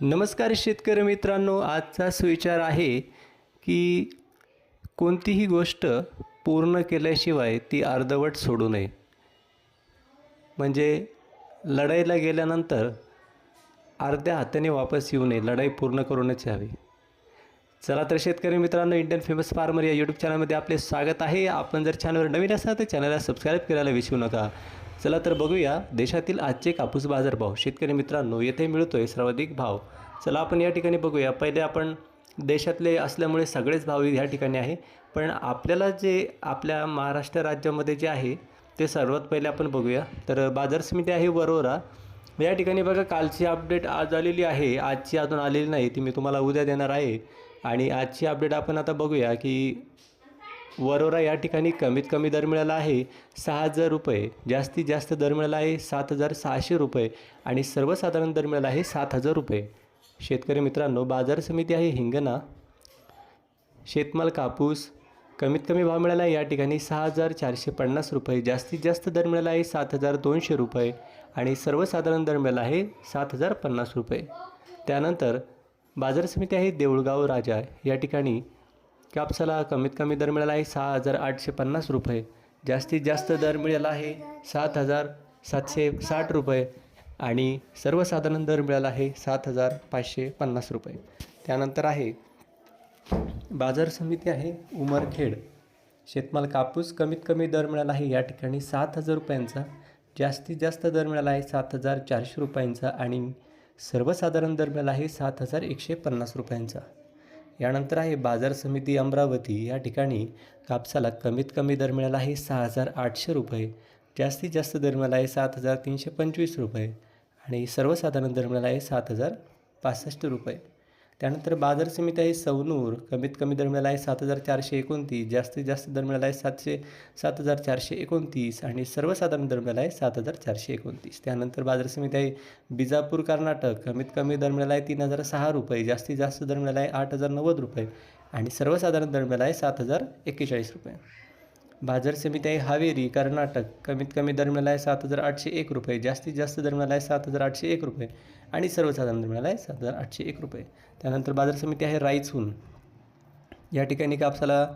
नमस्कार शेतकरी मित्रांनो आजचा सुविचार आहे की कोणतीही गोष्ट पूर्ण केल्याशिवाय ती अर्धवट सोडू नये. म्हणजे लढाईला गेल्यानंतर अर्ध्या हाताने वापस येऊ नये लढाई पूर्ण करूनच यावी. चला तर शेतकरी मित्रांनो इंडियन फेमस फार्मर या यूट्यूब चॅनलमध्ये आपले स्वागत आहे. आपण जर चॅनलवर नवीन असाल तर चॅनलला सबस्क्राईब करायला विसरू नका. चला तर बघूया देशातील आजचे कापूस बाजारभाव. शेतकरी मित्रांनो येथे मिळतोय सर्वाधिक भाव. चला आपण या ठिकाणी बघूया. पहिले आपण देशातले असल्यामुळे सगळेच भाव या ठिकाणी आहे. पण आपल्याला जे आपल्या महाराष्ट्र राज्यामध्ये जे आहे ते सर्वात पहिले आपण बघूया. तर बाजार समिती आहे वरोरा. या ठिकाणी बघा कालची अपडेट आज आलेली आहे. आजची अजून आलेली नाही ती मी तुम्हाला उद्या देणार आहे. आणि आजची अपडेट आपण आता बघूया की वरोरा या ठिकाणी कमीत कमी दर मिळाला आहे सहा हजार रुपये. जास्तीत जास्त दर मिळाला आहे सात हजार सहाशे रुपये आणि सर्वसाधारण दर मिळाला आहे सात हजार रुपये. शेतकरी मित्रांनो बाजार समिती आहे हिंगणा. शेतमाल कापूस कमीत कमी भाव मिळाला आहे या ठिकाणी सहा हजार चारशे पन्नास रुपये. जास्तीत जास्त दर मिळाला आहे सात हजार दोनशे रुपये आणि सर्वसाधारण दर मिळाला आहे सात हजार पन्नास रुपये. त्यानंतर बाजार समिती आहे देऊळगाव राजा. या ठिकाणी कापसाला कमीत कमी दर मिळाला आहे सहा हजार आठशे पन्नास रुपये. जास्तीत जास्त दर मिळाला आहे सात हजार सातशे साठ रुपये. आणि सर्वसाधारण दर मिळाला आहे सात हजार पाचशे पन्नास रुपये. त्यानंतर आहे बाजार समिती आहे उमरखेड. शेतमाल कापूस कमीत कमी दर मिळाला आहे या ठिकाणी सात हजार रुपयांचा. जास्तीत जास्त दर मिळाला आहे सात हजार चारशे रुपयांचा आणि सर्वसाधारण दर मिळाला आहे सात हजार एकशे पन्नास रुपयांचा. यानंतर आहे बाजार समिती अमरावती. या ठिकाणी कापसाला कमीत कमी दर मिळाला आहे सहा हजार आठशे रुपये. जास्तीत जास्त दर मिळाला आहे सात हजार तीनशे पंचवीस रुपये. आणि सर्वसाधारण दर मिळाला आहे सात हजार पासष्ट रुपये. त्यानंतर बाजार समिती आहे सवनूर. कमीत कमी दर मिळाला आहे सात हजार चारशे एकोणतीस. जास्तीत जास्त दर मिळाला आहे सातशे सात हजार चारशे एकोणतीस आणि सर्वसाधारण दर मिळाला आहे सात हजार चारशे एकोणतीस. त्यानंतर बाजार समिती आहे बिजापूर कर्नाटक. कमीत कमी दर मिळाला आहे तीन हजार सहा रुपये. जास्तीत जास्त दर मिळाला आहे आठ हजार नव्वद रुपये आणि सर्वसाधारण दर मिळाला आहे सात हजार एक्केचाळीस रुपये. बाजार समिती आहे हावेरी कर्नाटक. कमीत कमी दर मिळाला आहे सात हजार आठशे एक रुपये. जास्तीत जास्त दर मिळाला आहे सात हजार आठशे एक रुपये. आणि सर्वसाधारण दर मिळाला आहे सात हजार आठशे एक रुपये. त्यानंतर बाजार समिती आहे रायचून. या ठिकाणी कापसाला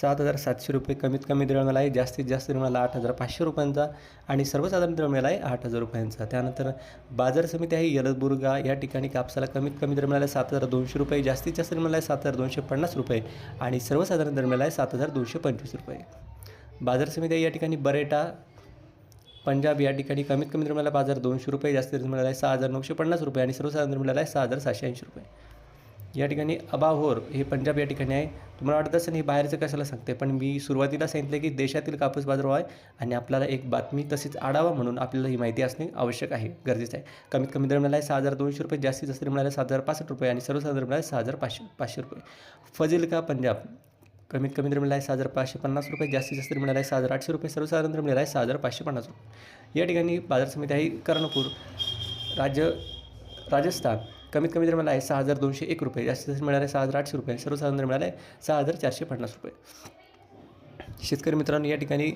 सात हजार सातशे रुपये कमीत कमी दर मिळाला आहे. जास्तीत जास्त दर मिळाला आठ हजार पाचशे रुपयांचा. आणि सर्वसाधारण दर मिळाला आहे आठ हजार रुपयांचा. त्यानंतर बाजार समिती आहे यलदबुर्गा. या ठिकाणी कापसाला कमीत कमी दर मिळाला आहे सात हजार दोनशे रुपये. जास्तीत जास्त दर मिळाला आहे सात हजार दोनशे पन्नास रुपये. आणि सर्वसाधारण दर मिळाला आहे सात हजार दोनशे पंचवीस रुपये. बाजार समिती या ठिकाणी बरेटा पंजाब या ठिकाणी कमीत कमी मिळाला बाजार दोनशे रुपये जास्त मिळाला आहे सहा हजार नऊशे पन्नास रुपये आणि सर्वसाधारण मिळाला आहे सहा हजार सहाशे ऐंशी रुपये. या ठिकाणी अबाहोर हे पंजाब या ठिकाणी आहे. तुम्हाला वाटत असेल हे बाहेरचं कशाला सांगते पण मी सुरुवातीला सांगितलं की देशातील कापूस बाजार आहे आणि आपल्याला एक बातमी तसेच आढावा म्हणून आपल्याला ही माहिती असणे आवश्यक आहे गरजेचं आहे. कमीत कमी दर मिळाला आहे सहा हजार दोनशे रुपये जास्तीत जास्त मिळाला आहे सात हजार पासष्ट रुपये आणि सर्वसाधारण मिळाला आहे सहा हजार पाचशे पाचशे रुपये. फजिल का पंजाब कमीत कमी दर मिळाला आहे सहा हजार पाचशे पन्नास रुपये जास्तीत जास्त मिळाला आहे सहा हजार आठशे रुपये सर्वसाधारण दर मिळाला आहे सहा हजार पाचशे पन्नास रुपये. या ठिकाणी बाजार समिती आहे कर्णपूर राज्य राजस्थान. कमीत कमी दर मिळाला आहे सहा हजार दोनशे एक रुपये जास्तीत जास्त मिळाला आहे सहा हजार आठशे रुपये सर्वसाधारण दर मिळाला आहे सहा हजार चारशे पन्नास रुपये. शेतकरी मित्रांनो या ठिकाणी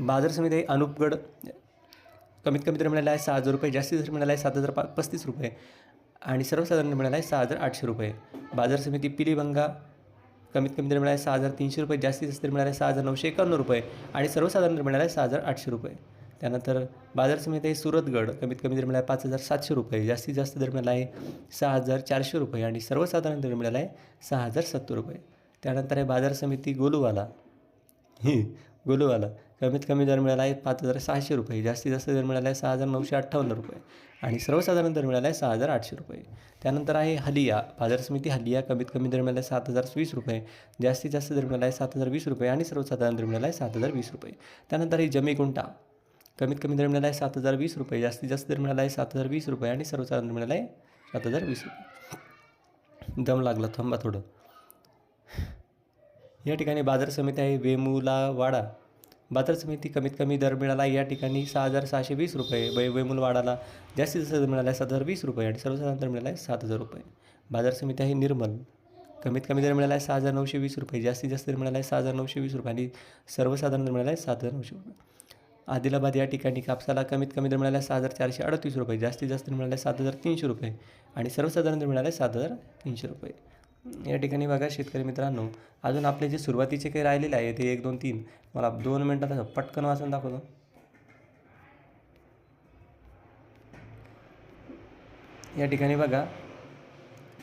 बाजार समिती आहे अनुपगड. कमीत कमी दर मिळाला आहे सहा हजार रुपये जास्तीत जास्त मिळाला आहे सात हजार पा पस्तीस रुपये आणि सर्वसाधारण मिळाला आहे सहा हजार आठशे रुपये. बाजार समिती पिलीबंगा कमीत कमी दर मिळाला आहे सहा हजार तीनशे रुपये जास्तीत जास्त दर मिळाला आहे सहा हजार नऊशे एकावन्न रुपये आणि सर्वसाधारण दर मिळाला आहे सहा हजार आठशे रुपये. त्यानंतर बाजार समिती आहे सुरतगड कमीत कमी दर मिळाला आहे पाच हजार सातशे रुपये जास्तीत जास्त दर मिळाला आहे सहा हजार चारशे रुपये आणि सर्वसाधारण दर मिळाला आहे सहा हजार सत्तर रुपये. त्यानंतर आहे बाजार समिती गोलूवाला. ही गोलूवाला. कमीत कमी दर मिळाला आहे पाच हजार सहाशे रुपये. जास्तीत जास्त दर मिळाला आहे सहा हजार नऊशे अठ्ठावन्न रुपये. आणि सर्वसाधारण दर मिळाला आहे सहा हजार आठशे रुपये. त्यानंतर आहे हलिया. बाजार समिती हलिया कमीत कमी दर मिळाला आहे सात हजार वीस रुपये. जास्तीत जास्त दर मिळाला आहे सात हजार वीस रुपये आणि सर्वसाधारण दर मिळाला आहे सात हजार वीस रुपये. त्यानंतर आहे जमीकुंटा. कमीत कमी दर मिळाला आहे सात हजार वीस रुपये. जास्तीत जास्त दर मिळाला आहे सात हजार वीस रुपये आणि सर्वसाधारण दर मिळाला आहे सात हजार वीस रुपये. दम लागला थांबा थोडं. या ठिकाणी बाजार समिती आहे वेमुला वाडा. बाजार समिती कमीत कमी दर मिळाला. या ठिकाणी सहा हजार सहाशे वीस रुपये. वै वैमूलवाडाला जास्तीत जास्त दर मिळाला आहे सात हजार वीस रुपये आणि सर्वसाधारण दर मिळाला आहे सात हजार रुपये. बाजार समिती आहे निर्मल. कमीत कमी दर मिळाला आहे सहा हजार नऊशे वीस रुपये. जास्तीत जास्त दर मिळाला आहे सहा हजार नऊशे वीस रुपये आणि सर्वसाधारण दर मिळाला आहे सात हजार नऊशे रुपये. आदिलाबाद या ठिकाणी कापसाला कमीत कमी दर मिळाला सहा हजार चारशे अडतीस रुपये. जास्तीत जास्त दर मिळाला सात हजार तीनशे रुपये आणि सर्वसाधारण दर मिळाले सात हजार तीनशे रुपये. या ठिकाणी बघा शेतकरी मित्रांनो अजून आपले जे सुरुवातीचे काही राहिलेले आहे ते एक दोन तीन मला दोन मिनटात असं पटकन वाचून दाखवतो. या ठिकाणी बघा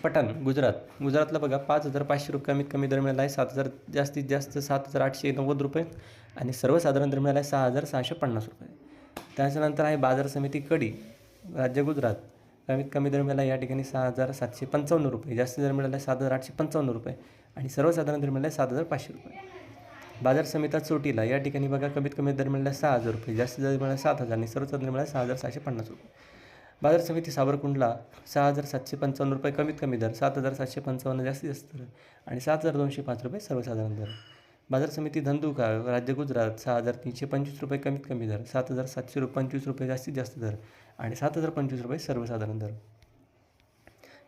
पठण गुजरात. गुजरातला बघा पाच हजार पाचशे रुपये कमीत कमी दर मिळाला आहे सात हजार जास्तीत जास्त सात हजार आठशे नव्वद रुपये आणि सर्वसाधारण दर मिळाला आहे सहा हजार सहाशे पन्नास रुपये. त्याच्यानंतर आहे बाजार समिती कडी राज्य गुजरात. कमीत कमी दर मिळाला या ठिकाणी सहा हजार सातशे पंचावन्न रुपये. जास्तीत दर मिळाला सात हजार आठशे पंचावन्न रुपये आणि सर्वसाधारण दर मिळाला आहे सात हजार पाचशे रुपये. बाजार समिता चोटीला या ठिकाणी बघा कमीत कमी दर मिळाला सहा हजार रुपये जास्तीत दर मिळाला सात हजार आणि सर्वसाधारण मिळाला सहा हजार सहाशे पन्नास रुपये. बाजार समिती सावरकुंडला सहा हजार सातशे पंचावन्न रुपये कमीत कमी दर सात हजार सातशे पंचावन्न जास्तीत जास्त दर आणि सात हजार दोनशे पाच रुपये सर्वसाधारण दर. बाजार समिती धंदुका राज्य गुजरात सहा हजार तीनशे पंचवीस रुपये कमीत कमी दर सात हजार सातशे रुपये पंचवीस रुपये जास्तीत जास्त दर आणि सात हजार पंचवीस रुपये सर्वसाधारण दर.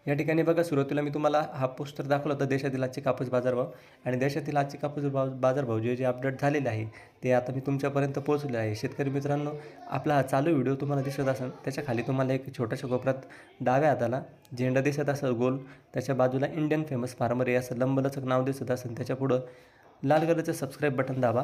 या ठिकाणी बघा सुरुवातीला मी तुम्हाला हा पोस्टर दाखवला होता देशातील आजचे कापूस बाजारभाव. आणि देशातील आजचे कापूस भाव बाजारभाव जे जे अपडेट झालेले आहे ते आता मी तुमच्यापर्यंत पोहोचले आहे. शेतकरी मित्रांनो आपला हा चालू व्हिडिओ तुम्हाला दिसत असेल त्याच्याखाली तुम्हाला एक छोट्याशा कोपऱ्यात डाव्या हाताला झेंडा दिसत असेल गोल. त्याच्या बाजूला इंडियन फेमस फार्मर हे असं लंबलचक नाव दिसत असेल त्याच्या पुढं लाल कलरचं सबस्क्राईब बटन दाबा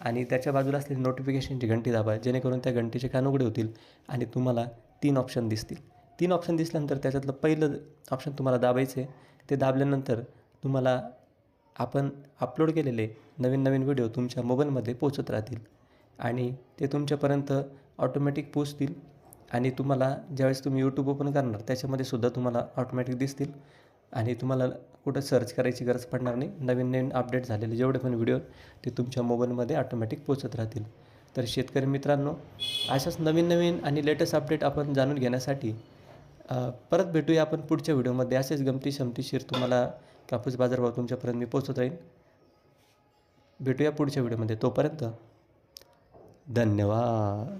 आणि त्याच्या बाजूला असलेली नोटिफिकेशनची घंटी दाबा जेणेकरून त्या घंटीचे कान उघडे होतील आणि तुम्हाला तीन ऑप्शन दिसतील. तीन ऑप्शन दिसल्यानंतर त्याच्यातलं पहिलं ऑप्शन तुम्हाला दाबायचं आहे ते दाबल्यानंतर तुम्हाला आपण अपलोड केलेले नवीन नवीन व्हिडिओ तुमच्या मोबाईलमध्ये पोचत राहतील. आणि ते तुमच्यापर्यंत ऑटोमॅटिक पोचतील आणि तुम्हाला ज्यावेळेस तुम्ही यूट्यूब ओपन करणार त्याच्यामध्ये सुद्धा तुम्हाला ऑटोमॅटिक दिसतील. आणि तुम्हाला कुठं सर्च करायची गरज पडणार नाही नवीन नवीन अपडेट झालेले जेवढे पण व्हिडिओ ते तुमच्या मोबाईलमध्ये ऑटोमॅटिक पोचत राहतील. तर शेतकरी मित्रांनो अशाच नवीन नवीन आणि लेटेस्ट अपडेट आपण जाणून घेण्यासाठी परत भेटूया आपण पुढच्या व्हिडिओमध्ये असेच गमती शमतीशीर तुम्हाला कापूस बाजारभाव तुमच्यापर्यंत मी पोचत राहीन. भेटूया पुढच्या व्हिडिओमध्ये तोपर्यंत धन्यवाद.